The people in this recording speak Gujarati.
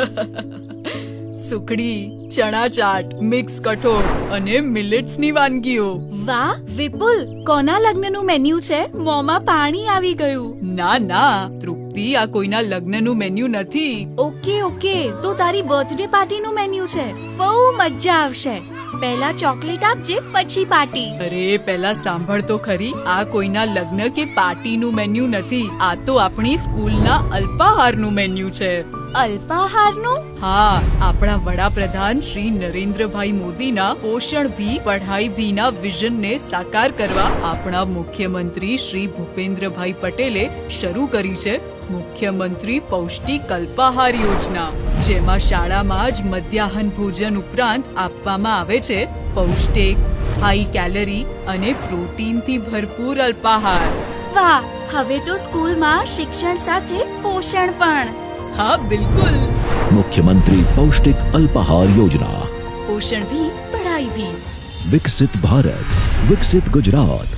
સુખડી ચણા ચાટ મિક્સ કઠોળ અને મિલેટ્સની વાનગીઓ. વાહ વિપુલ કોના લગ્નનું મેન્યુ છે? મોંમાં પાણી આવી ગયું. ના ના તૃપ્તિ આ કોઈના લગ્નનું મેન્યુ નથી. ઓકે ઓકે તો તારી બર્થડે પાર્ટીનું મેન્યુ છે. બહુ મજા આવશે. પહેલા ચોકલેટ આપજે પછી પાર્ટી. અરે પહેલા સાંભળ તો ખરી આ કોઈના લગ્ન કે પાર્ટીનું મેન્યુ નથી. આ તો આપણી સ્કૂલના અલ્પાહારનું મેન્યુ છે. અલ્પાહારનું? હા આપણા વડાપ્રધાન શ્રી નરેન્દ્રભાઈ મોદીના પોષણ ભી પઢાઈ ભીના વિઝનને સાકાર કરવા આપણા મુખ્યમંત્રી શ્રી ભૂપેન્દ્રભાઈ પટેલે શરૂ કરી છે મુખ્યમંત્રી પૌષ્ટિક અલ્પાહાર યોજના જેમાં શાળામાં જ મધ્યાહન ભોજન ઉપરાંત આપવામાં આવે છે પૌષ્ટિક હાઈ કેલરી અને પ્રોટીનથી ભરપૂર અલ્પાહાર. વાહ હવે તો સ્કૂલમાં શિક્ષણ સાથે પોષણ પણ. હા બિલકુલ मुख्यमंत्री पौष्टिक अल्पाहार योजना પોષણ ભી પઢાઈ ભી विकसित भारत विकसित गुजरात